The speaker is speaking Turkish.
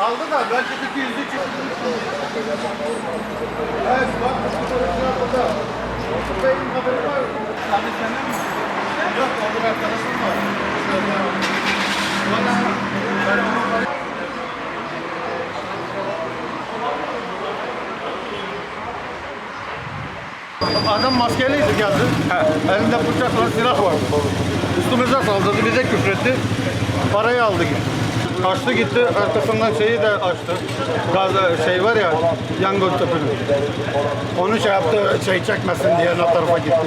Aldı da belki 200 300. Evet bak fotoğraflar burada. Benim haberim var. Abi senden mi? Yok o bir arkadaşım var. Adam maskeliydi geldi. Elinde bıçak var, silah var. Üstümüze saldırdı, bize küfretti. Parayı aldı gitti. Kaçtı gitti, arkasından şeyi de açtı. Gaz şey var ya, yangın tüpünü. Onu şey yaptı, şey çekmesin diye ne tarafa gitti.